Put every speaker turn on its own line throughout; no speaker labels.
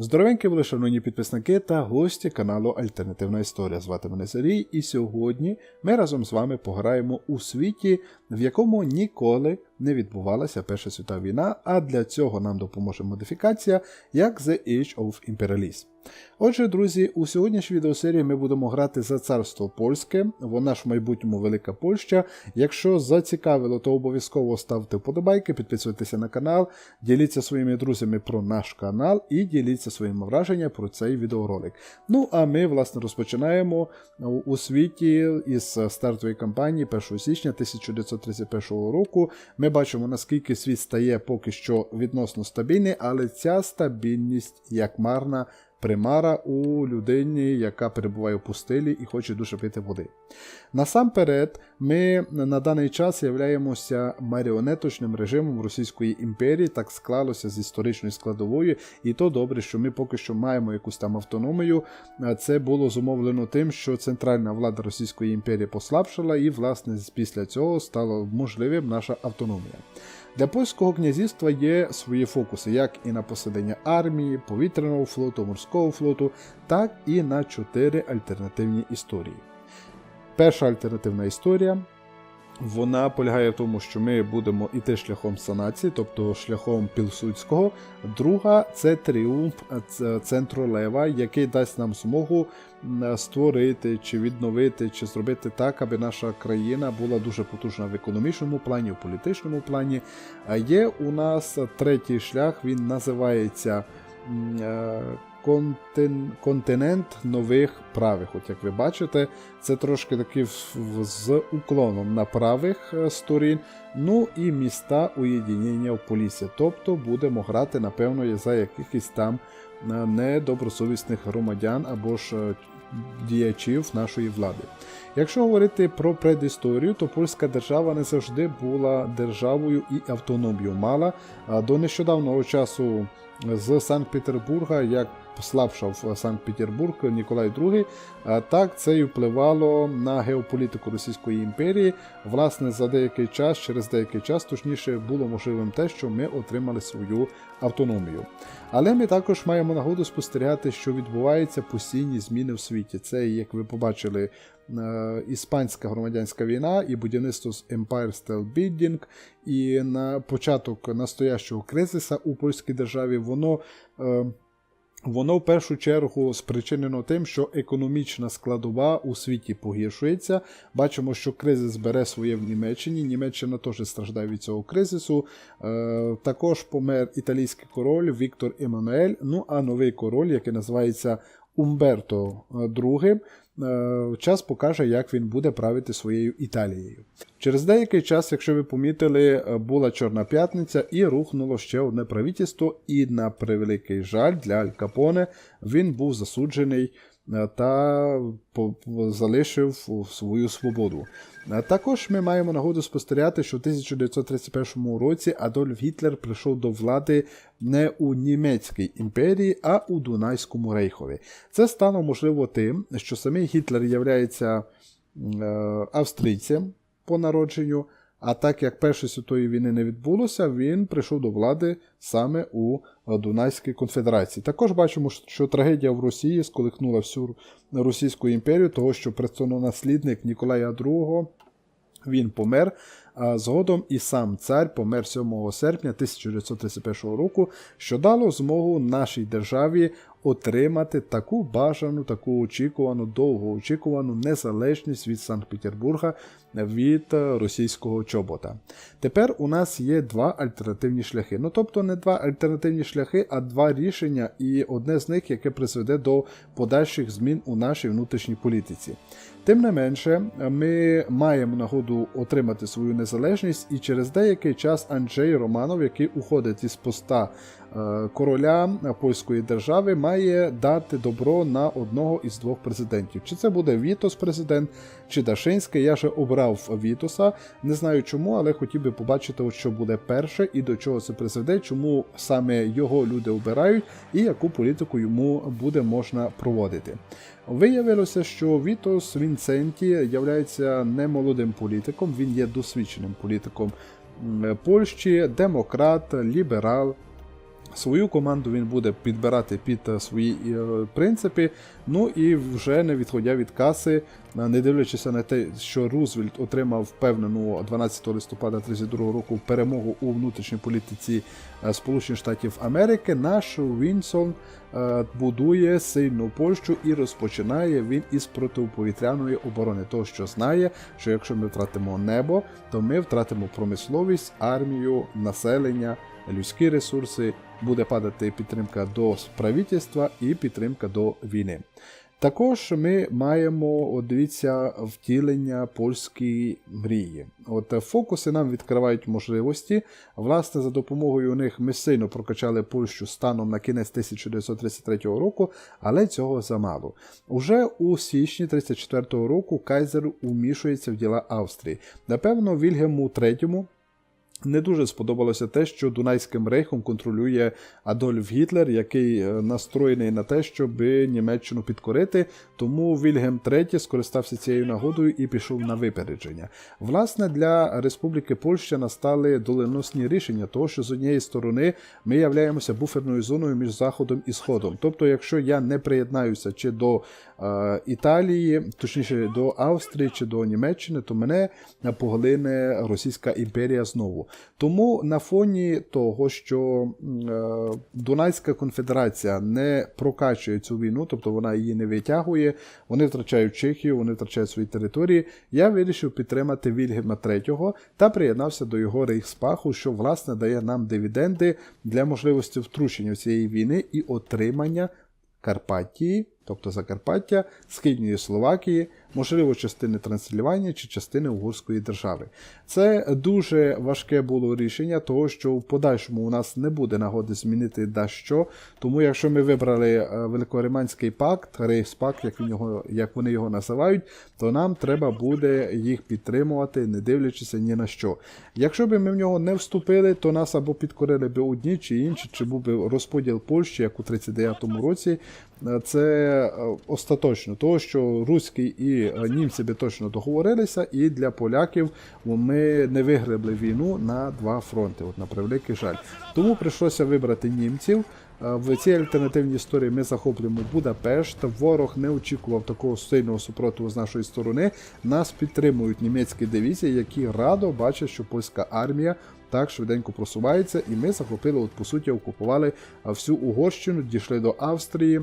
Здоровенькі були шановні підписники та гості каналу Альтернативна Історія. Звати мене Сергій, і сьогодні ми разом з вами пограємо у світі, в якому ніколи не відбувалася Перша світова війна, а для цього нам допоможе модифікація як The Age of Imperialism. Отже, друзі, у сьогоднішній відеосерії ми будемо грати за царство польське, вона ж в майбутньому Велика Польща. Якщо зацікавило, то обов'язково ставте вподобайки, підписуйтеся на канал, діліться своїми друзями про наш канал і діліться своїми враженнями про цей відеоролик. Ну а ми, власне, розпочинаємо у світі із стартової кампанії 1 січня 1931 року. Ми бачимо, наскільки світ стає поки що відносно стабільний, але ця стабільність як марна примара у людині, яка перебуває в пустелі і хоче дуже пити води. Насамперед, ми на даний час являємося маріонеточним режимом Російської імперії, так склалося з історичною складовою, і то добре, що ми поки що маємо якусь там автономію. Це було зумовлено тим, що центральна влада Російської імперії послабшала, і, власне, після цього стало можливим наша автономія. Для польського князівства є свої фокуси, як і на посадення армії, повітряного флоту, морського флоту, так і на чотири альтернативні історії. Перша альтернативна історія. Вона полягає в тому, що ми будемо йти шляхом санації, тобто шляхом Пілсудського. Друга це тріумф центру Лева, який дасть нам змогу створити чи відновити, чи зробити так, аби наша країна була дуже потужна в економічному плані, в політичному плані. А Є у нас третій шлях, він називається контин, континент нових правих. От як ви бачите, це трошки таки з уклоном на правих сторін. Ну і міста уєдінення в полісі. Тобто будемо грати, напевно, за якихось там недобросовісних громадян або ж діячів нашої влади. Якщо говорити про предісторію, то польська держава не завжди була державою і автономію мала. До нещодавнього часу з Санкт-Петербурга, як послабшав Санкт-Петербург Ніколай II, так це і впливало на геополітику Російської імперії. Власне, за деякий час, через деякий час, точніше, було можливим те, що ми отримали свою автономію. Але ми також маємо нагоду спостерігати, що відбуваються постійні зміни в світі. Це, як ви побачили, іспанська громадянська війна і будівництво з Empire State Building, і на початок настоящого кризиса у польській державі воно. Воно в першу чергу спричинено тим, що економічна складова у світі погіршується. Бачимо, що кризис бере своє в Німеччині. Німеччина теж страждає від цього кризису. Е, також помер італійський король Віктор Еммануель. Ну а новий король, який називається Умберто II, Е, час покаже, як він буде правити своєю Італією. Через деякий час, якщо ви помітили, е, була Чорна п'ятниця і рухнуло ще одне правительство, і на превеликий жаль для Аль Капоне він був засуджений е, та залишив свою свободу. Також ми маємо нагоду спостерігати, що в 1931 році Адольф Гітлер прийшов до влади не у Німецькій імперії, а у Дунайському рейхові. Це стало можливо тим, що самий Гітлер є австрійцем по народженню. А так як Першої світової війни не відбулося, він прийшов до влади саме у Дунайській конфедерації. Також бачимо, що трагедія в Росії сколихнула всю Російську імперію, того що престолонаслідник Ніколая II він помер. А згодом і сам цар помер 7 серпня 1931 року, що дало змогу нашій державі отримати таку бажану, таку очікувану, довгоочікувану незалежність від Санкт-Петербурга від російського чобота. Тепер у нас є два альтернативні шляхи. Ну тобто не два альтернативні шляхи, а два рішення, і одне з них, яке призведе до подальших змін у нашій внутрішній політиці. Тим не менше, ми маємо нагоду отримати свою незалежність, і через деякий час Анджей Романов, який уходить із поста Е, короля польської держави має дати добро на одного із двох президентів. Чи це буде Вітос президент, чи Дашинський. Я вже обрав Вітоса. Не знаю чому, але хотів би побачити, що буде перше і до чого це призведе, чому саме його люди обирають і яку політику йому буде можна проводити. Виявилося, що Вітос Вінценті є не молодим політиком, він є досвідченим політиком Польщі, демократ, ліберал Свою команду він буде підбирати під е, свої е, принципи. Ну і вже не відходя від каси, е, не дивлячись на те, що Рузвельт отримав впевнену 12 листопада 32 року перемогу у внутрішній політиці Сполучених Штатів Америки, наш Вінсон будує сильну Польщу і розпочинає він із протиповітряної оборони. Того, що знає, що якщо ми втратимо небо, то ми втратимо промисловість, армію, населення, людські ресурси, буде падати підтримка до правительства і підтримка до війни. Також ми маємо, от дивіться, втілення польської мрії. От фокуси нам відкривають можливості. Власне, за допомогою них ми сильно прокачали Польщу станом на кінець 1933 року, але цього замало. Уже у січні 1934 року Кайзер умішується в діла Австрії. Напевно, Вільгему III не дуже сподобалося те, що Дунайським рейхом контролює Адольф Гітлер, який е, настроєний на те, щоб Німеччину підкорити. Тому Вільгельм III скористався цією нагодою і пішов на випередження. Власне, для Республіки Польща настали доленосні рішення, того, що з однієї сторони ми являємося буферною зоною між Заходом і Сходом. Тобто, якщо я не приєднаюся чи до Італії, точніше до Австрії чи до Німеччини, то мене поглине Російська імперія знову. Тому на фоні того, що е, Дунайська конфедерація не прокачує цю війну, тобто вона її не витягує, вони втрачають Чехію, вони втрачають свої території. Я вирішив підтримати Вільгельма III та приєднався до його рейхспаху, що власне дає нам дивіденди для можливості втручення цієї війни і отримання Карпатії, тобто Закарпаття, Східної Словакії, можливо, частини Трансильванії чи частини Угорської держави. Це дуже важке було рішення, того що в подальшому у нас не буде нагоди змінити дещо. Тому, якщо ми вибрали е, Великориманський пакт, Рейхспакт, як, він його, як вони його називають, то нам треба буде їх підтримувати, не дивлячись ні на що. Якщо б ми в нього не вступили, то нас або підкорили б одні чи інші, чи був би розподіл Польщі, як у 39-му році. Це е, остаточно, того, що руський і е, німці би точно договорилися, і для поляків ми не вигребли війну на два фронти. От на превеликий жаль. Тому прийшлося вибрати німців. Е, В цій альтернативній історії ми захоплюємо Будапешт. Ворог не очікував такого сильного супротиву з нашої сторони. Нас підтримують німецькі дивізії, які радо бачать, що польська армія так швиденько просувається, і ми захопили, от по суті, окупували всю Угорщину, дійшли до Австрії.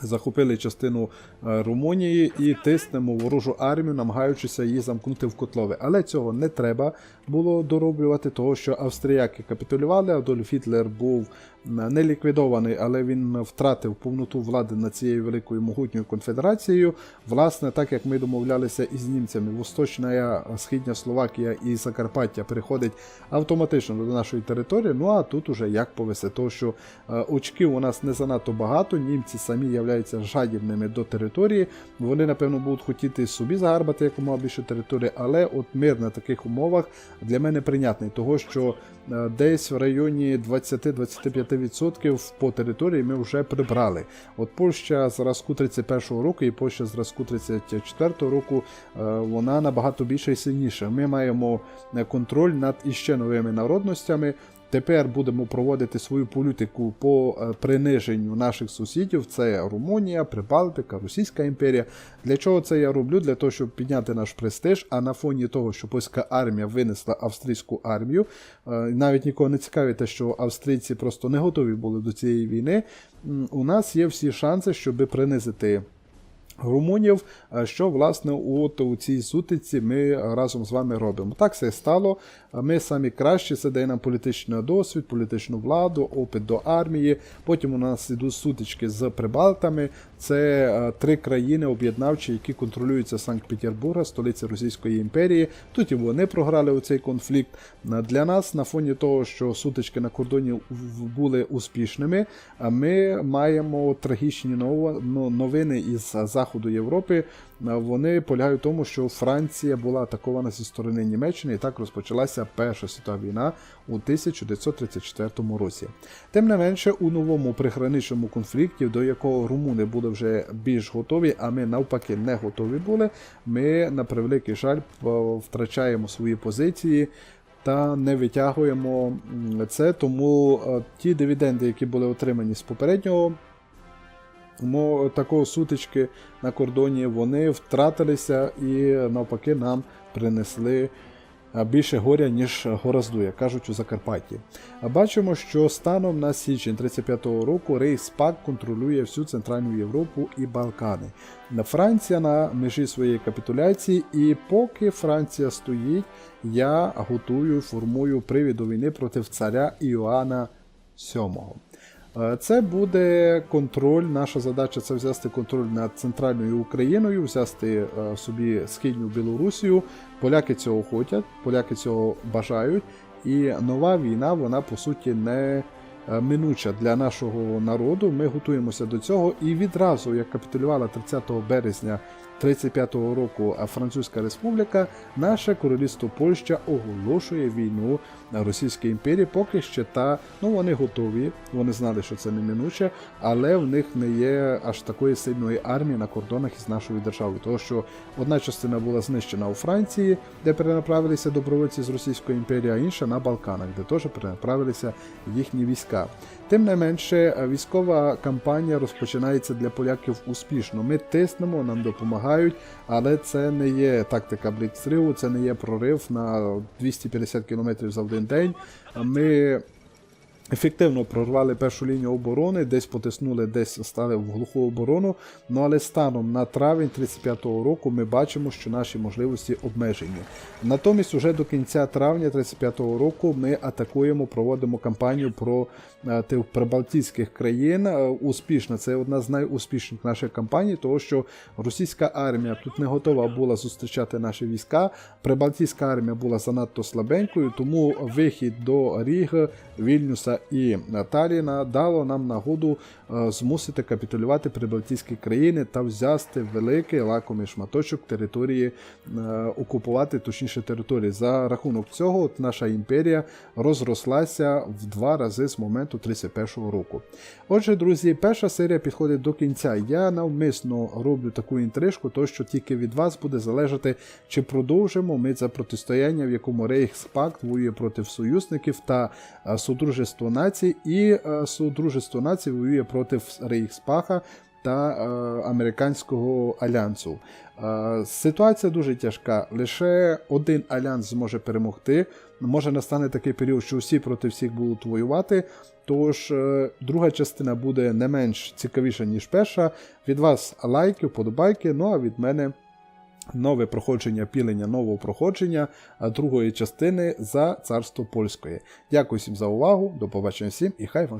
Захопили частину е, Румунії і тиснемо ворожу армію, намагаючися її замкнути в котлове. Але цього не треба було дороблювати, того що австріяки капітулювали. Адольф Гітлер був не ліквідований, але він втратив повноту влади над цією великою могутньою конфедерацією. Власне, так як ми домовлялися із німцями, Восточна Східня Словакія і Закарпаття переходить автоматично до нашої території. Ну а тут уже як повесе, тому що е, очків у нас не занадто багато. Німці самі являються жадібними до території. Вони, напевно, будуть хотіти собі загарбати якомога більше території, але от мир на таких умовах для мене прийнятний, того що е, десь в районі 20-25% по території ми вже прибрали. От Польща зразку 31-го року і Польща зразку 34-го року е, вона набагато більше і сильніша. Ми маємо е, контроль над іще новими народностями. Тепер будемо проводити свою політику по е, приниженню наших сусідів. Це Румунія, Прибалтика, Російська імперія. Для чого це я роблю? Для того, щоб підняти наш престиж. А на фоні того, що польська армія винесла австрійську армію, е, навіть нікого не цікавить те, що австрійці просто не готові були до цієї війни. У нас є всі шанси, щоб принизити. Румунів, е, що власне от у цій сутиці ми разом з вами робимо. Так все стало. Ми самі кращі, це дає нам політичний досвід, політичну владу, опит до армії. Потім у нас ідуть сутички з Прибалтами. Це е, три країни об'єднавчі, які контролюються Санкт-Петербурга, столиця Російської імперії. Тут і вони програли у цей конфлікт. Е, Для нас, на фоні того, що сутички на кордоні були успішними, е, ми маємо трагічні ну, новини із е, заходу Європи. Е, Вони полягають в тому, що Франція була атакована зі сторони Німеччини, і так розпочалася Перша світова війна у 1934 році. Тим не менше, у новому приграничному конфлікті, до якого румуни були вже більш готові, а ми навпаки не готові були. Ми на превеликий жаль втрачаємо свої позиції. та не витягуємо це. Тому е, ті дивіденди, які були отримані з попереднього мо- такого сутички на кордоні, вони втратилися і навпаки нам принесли більше горя, ніж горазду, як кажуть у Закарпатті. А Бачимо, що станом на січень 35-го року Рейхспак контролює всю Центральну Європу і Балкани. Франція на межі своєї капітуляції, і поки Франція стоїть, я готую, формую привід до війни проти царя Іоанна VII. Е, Це буде контроль. Наша задача це взяти контроль над центральною Україною, взяти е, собі східню Білорусію. Поляки цього хочуть, поляки цього бажають. І нова війна, вона по суті не е, минуча для нашого народу. Ми готуємося до цього. І відразу, як капітулювала 30 березня 35-го року Французька Республіка, наше королівство Польща оголошує війну Російській імперії, поки ще та, ну вони готові, вони знали, що це неминуче, але в них не є аж такої сильної армії на кордонах із нашою державою. Тому що одна частина була знищена у Франції, де перенаправилися добровольці з Російської імперії, а інша на Балканах, де теж перенаправилися їхні війська. Тим не менше, військова кампанія розпочинається для поляків успішно. Ми тиснемо, нам допомагають, але це не є тактика бліцриву, це не є прорив на 250 км за один день. Ми ефективно прорвали першу лінію оборони, десь потиснули, десь стали в глуху оборону. Ну але станом на травень 35-го року ми бачимо, що наші можливості обмежені. Натомість, уже до кінця травня 35-го року ми атакуємо, проводимо кампанію про е, тих прибалтійських країн. Е, Успішна це одна з найуспішніших наших кампаній, тому що російська армія тут не готова була зустрічати наші війська. Прибалтійська армія була занадто слабенькою, тому вихід до Ріги, Вільнюса і Таліна дало нам нагоду е, змусити капітулювати прибалтійські країни та взяти великий лакомий шматочок території, е, окупувати точніше території. За рахунок цього от наша імперія розрослася в два рази з моменту 31-го року. Отже, друзі, перша серія підходить до кінця. Я навмисно роблю таку інтрижку, то що тільки від вас буде залежати, чи продовжимо ми це протистояння, в якому Рейхспакт воює проти союзників та е, Содружество націй, і е, Содружество націй воює проти Рейхспаха та е, американського альянсу. Е, ситуація дуже тяжка. Лише один альянс зможе перемогти. Може настане такий період, що всі проти всіх будуть воювати. Тож друга частина буде не менш цікавіша, ніж перша. Від вас лайки, вподобайки, ну а від мене нове проходження пілення нового проходження другої частини за царство польської. Дякую всім за увагу, до побачення всім і хай вам.